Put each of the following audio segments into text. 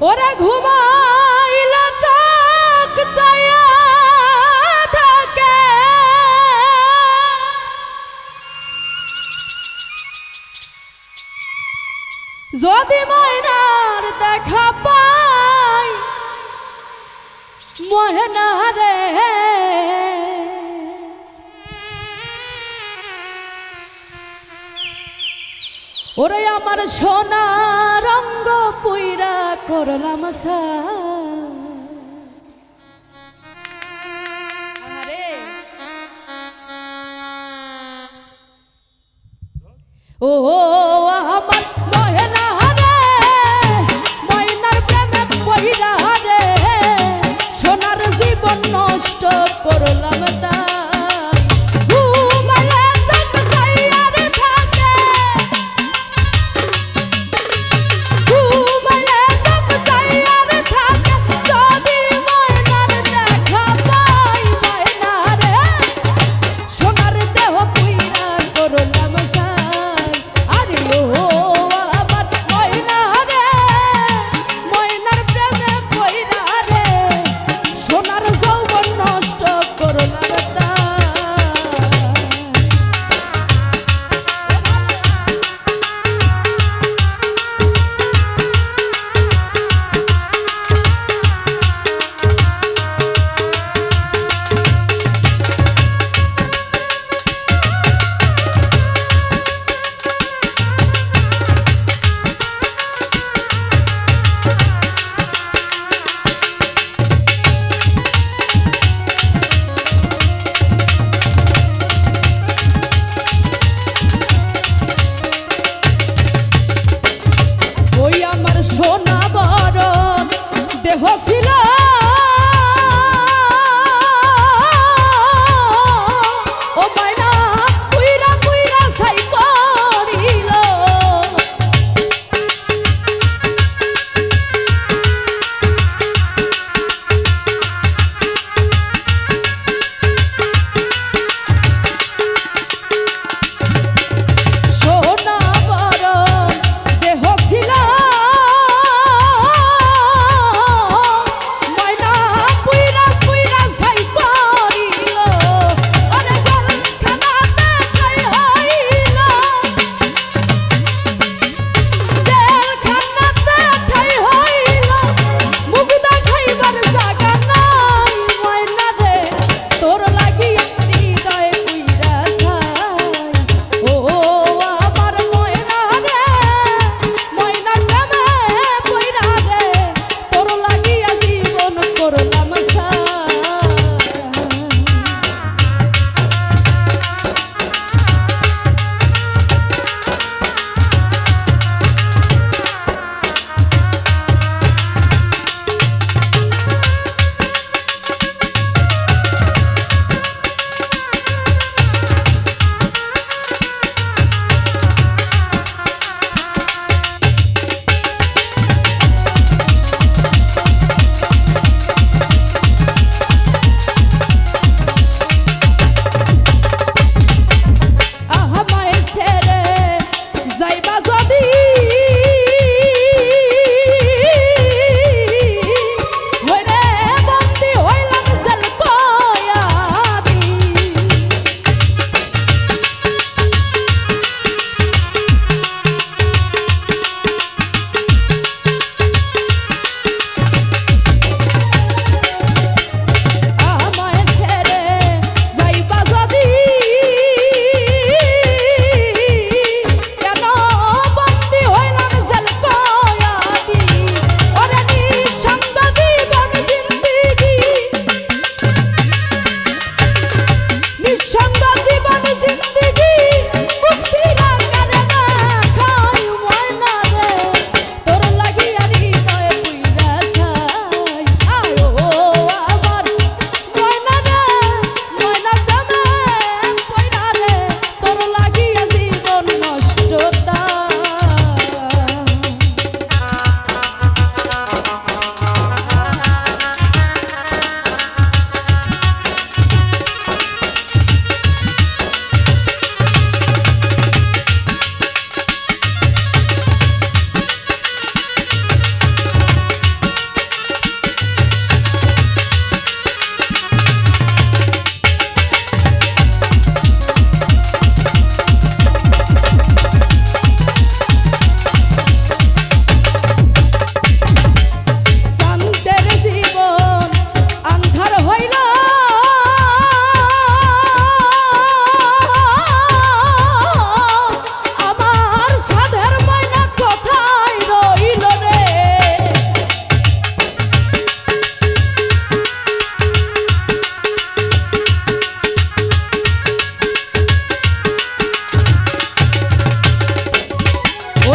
ওরে ঘুমাইল চোখ চায়া থাকে। যদি ময়নার দেখা পাই ময়না রে ওরে আমার সোনা রঙ্গ পুইরা করলাম ও আমার ময়না রে ময়নার প্রেমে পইরা রে সোনার জীবন নষ্ট করলাম você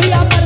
Oh, yeah.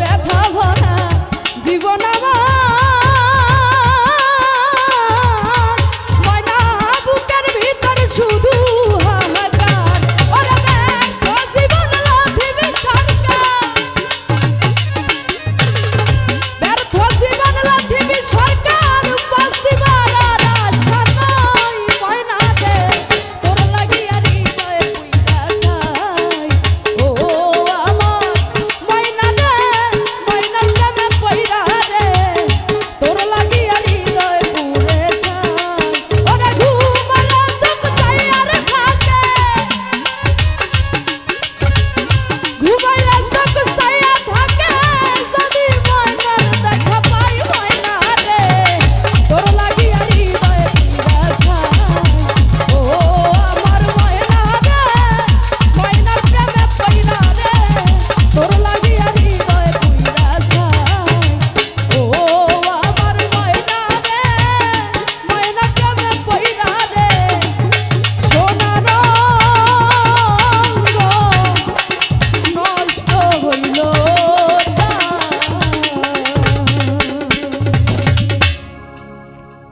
ব্যথা ভরা জীবন আমার